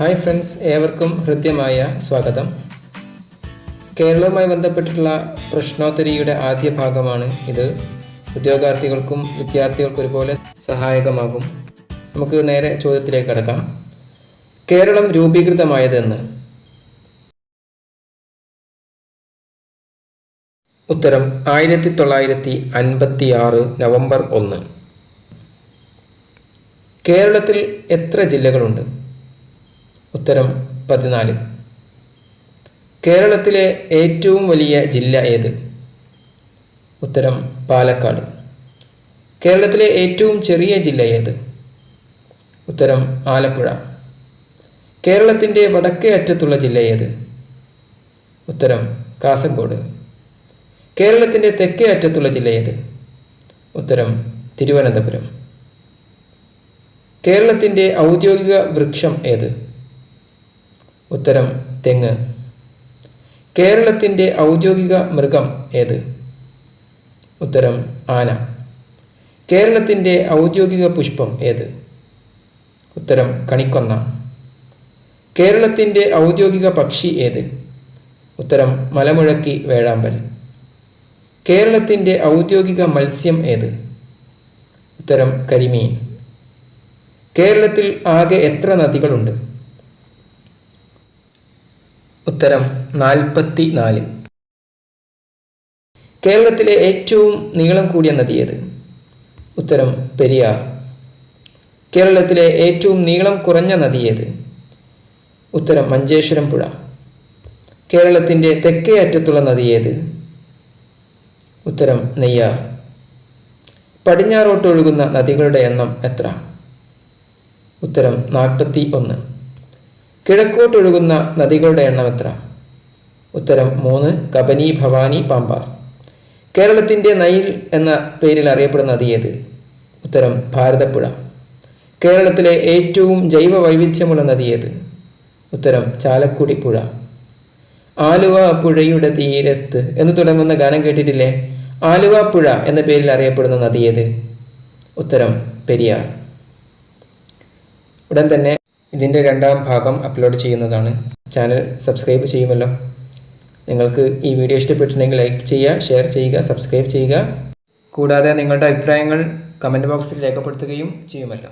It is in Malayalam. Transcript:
ഹായ് ഫ്രണ്ട്സ് ഏവർക്കും ഹൃദ്യമായ സ്വാഗതം. കേരളവുമായി ബന്ധപ്പെട്ടിട്ടുള്ള പ്രശ്നോത്തരിയുടെ ആദ്യ ഭാഗമാണ് ഇത്. ഉദ്യോഗാർത്ഥികൾക്കും വിദ്യാർത്ഥികൾക്കും ഒരുപോലെ സഹായകമാകും. നമുക്ക് നേരെ ചോദ്യത്തിലേക്ക് കടക്കാം. കേരളം രൂപീകൃതമായതെന്ന്. ഉത്തരം ആയിരത്തി തൊള്ളായിരത്തി അൻപത്തി ആറ് നവംബർ ഒന്ന്. കേരളത്തിൽ എത്ര ജില്ലകളുണ്ട്? ഉത്തരം പതിനാല്. കേരളത്തിലെ ഏറ്റവും വലിയ ജില്ല ഏത്? ഉത്തരം പാലക്കാട്. കേരളത്തിലെ ഏറ്റവും ചെറിയ ജില്ല ഏത്? ഉത്തരം ആലപ്പുഴ. കേരളത്തിന്റെ വടക്കേ അറ്റത്തുള്ള ജില്ല ഏത്? ഉത്തരം കാസർഗോഡ്. കേരളത്തിന്റെ തെക്കേ അറ്റത്തുള്ള ജില്ല ഏത്? ഉത്തരം തിരുവനന്തപുരം. കേരളത്തിന്റെ ഔദ്യോഗിക വൃക്ഷം ഏത്? ഉത്തരം തെങ്ങ്. കേരളത്തിന്റെ ഔദ്യോഗിക മൃഗം ഏത്? ഉത്തരം ആന. കേരളത്തിന്റെ ഔദ്യോഗിക പുഷ്പം ഏത്? ഉത്തരം കണിക്കൊന്ന. കേരളത്തിന്റെ ഔദ്യോഗിക പക്ഷി ഏത്? ഉത്തരം മലമുഴക്കി വേഴാമ്പൽ. കേരളത്തിന്റെ ഔദ്യോഗിക മത്സ്യം ഏത്? ഉത്തരം കരിമീൻ. കേരളത്തിൽ ആകെ എത്ര നദികളുണ്ട്? ഉത്തരം നാൽപ്പത്തി നാല് കേരളത്തിലെ ഏറ്റവും നീളം കൂടിയ നദി ഏത്? ഉത്തരം പെരിയാർ. കേരളത്തിലെ ഏറ്റവും നീളം കുറഞ്ഞ നദി ഏത്? ഉത്തരം മഞ്ചേശ്വരം പുഴ. കേരളത്തിന്റെ തെക്കേ അറ്റത്തുള്ള നദി ഏത്? ഉത്തരം നെയ്യാർ. പടിഞ്ഞാറോട്ട് ഒഴുകുന്ന നദികളുടെ എണ്ണം എത്ര? ഉത്തരം നാൽപ്പത്തി ഒന്ന് കിഴക്കോട്ടൊഴുകുന്ന നദികളുടെ എണ്ണം എത്ര? ഉത്തരം മൂന്ന്. കബനി ഭവാനി പാമ്പാർ. കേരളത്തിന്റെ നൈൽ എന്ന പേരിൽ അറിയപ്പെടുന്ന നദി ഏത്? ഉത്തരം ഭാരതപ്പുഴ. കേരളത്തിലെ ഏറ്റവും ജൈവ വൈവിധ്യമുള്ള നദി ഏത്? ഉത്തരം ചാലക്കുടി പുഴ. ആലുവ പുഴയുടെ തീരത്ത്. എന്ന് തുടങ്ങുന്ന ഗാനം കേട്ടിട്ടില്ലേ? ആലുവ പുഴ എന്ന പേരിൽ അറിയപ്പെടുന്ന നദി ഏത്? ഉത്തരം പെരിയാർ. ഉടൻ തന്നെ ഇതിന്റെ രണ്ടാം ഭാഗം അപ്ലോഡ് ചെയ്യുന്നതാണ്. ചാനൽ സബ്സ്ക്രൈബ് ചെയ്യുമല്ലോ. നിങ്ങൾക്ക് ഈ വീഡിയോ ഇഷ്ടപ്പെട്ടിട്ടുണ്ടെങ്കിൽ ലൈക്ക് ചെയ്യുക ഷെയർ ചെയ്യുക സബ്സ്ക്രൈബ് ചെയ്യുക. കൂടാതെ നിങ്ങളുടെ അഭിപ്രായങ്ങൾ കമന്റ് ബോക്സിൽ രേഖപ്പെടുത്തുകയും ചെയ്യുമല്ലോ.